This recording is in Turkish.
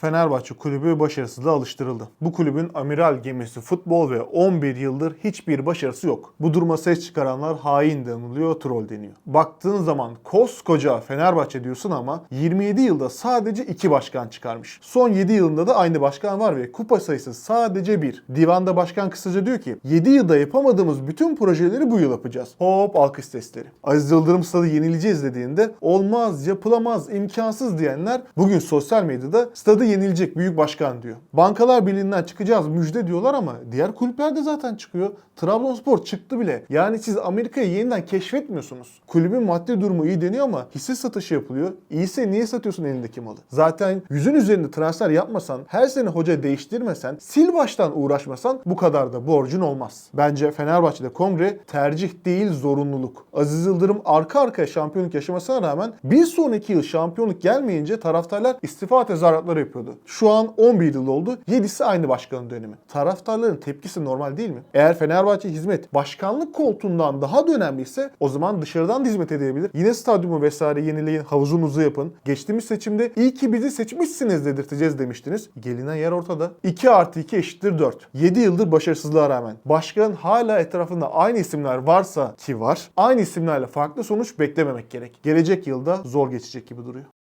Fenerbahçe kulübü başarısızlığa alıştırıldı. Bu kulübün amiral gemisi futbol ve 11 yıldır hiçbir başarısı yok. Bu duruma ses çıkaranlar hain deniliyor, troll deniyor. Baktığın zaman koskoca Fenerbahçe diyorsun ama 27 yılda sadece 2 başkan çıkarmış. Son 7 yılında da aynı başkan var ve kupa sayısı sadece 1. Divanda başkan kısaca diyor ki 7 yılda yapamadığımız bütün projeleri bu yıl yapacağız. Hop alkış testleri. Aziz Yıldırım stadı yenileceğiz dediğinde olmaz, yapılamaz, imkansız diyenler bugün sosyal medyada stadı yenilecek büyük başkan diyor. Bankalar Birliği'nden çıkacağız müjde diyorlar ama diğer kulüpler de zaten çıkıyor. Trabzonspor çıktı bile. Yani siz Amerika'yı yeniden keşfetmiyorsunuz. Kulübün maddi durumu iyi deniyor ama hisse satışı yapılıyor. İyiyse niye satıyorsun elindeki malı? Zaten yüzün üzerinde transfer yapmasan, her sene hoca değiştirmesen, sil baştan uğraşmasan bu kadar da borcun olmaz. Bence Fenerbahçe'de kongre tercih değil zorunluluk. Aziz Yıldırım arka arkaya şampiyonluk yaşamasına rağmen bir sonraki yıl şampiyonluk gelmeyince taraftarlar istifa tezahüratları yapıyordu. Şu an 11 yıl oldu. 7'si aynı başkanın dönemi. Taraftarların tepkisi normal değil mi? Eğer Fenerbahçe hizmet başkanlık koltuğundan daha da önemliyse o zaman dışarıdan da hizmet edebilir. Yine stadyumu vesaire yenileyin, havuzunuzu yapın. Geçtiğimiz seçimde iyi ki bizi seçmişsiniz dedirteceğiz demiştiniz. Gelinen yer ortada. 2 artı 2 eşittir 4. 7 yıldır başarısızlığa rağmen. Başkanın hala etrafında aynı isimler varsa ki var. Aynı isimlerle farklı sonuç beklememek gerek. Gelecek yılda zor geçecek gibi duruyor.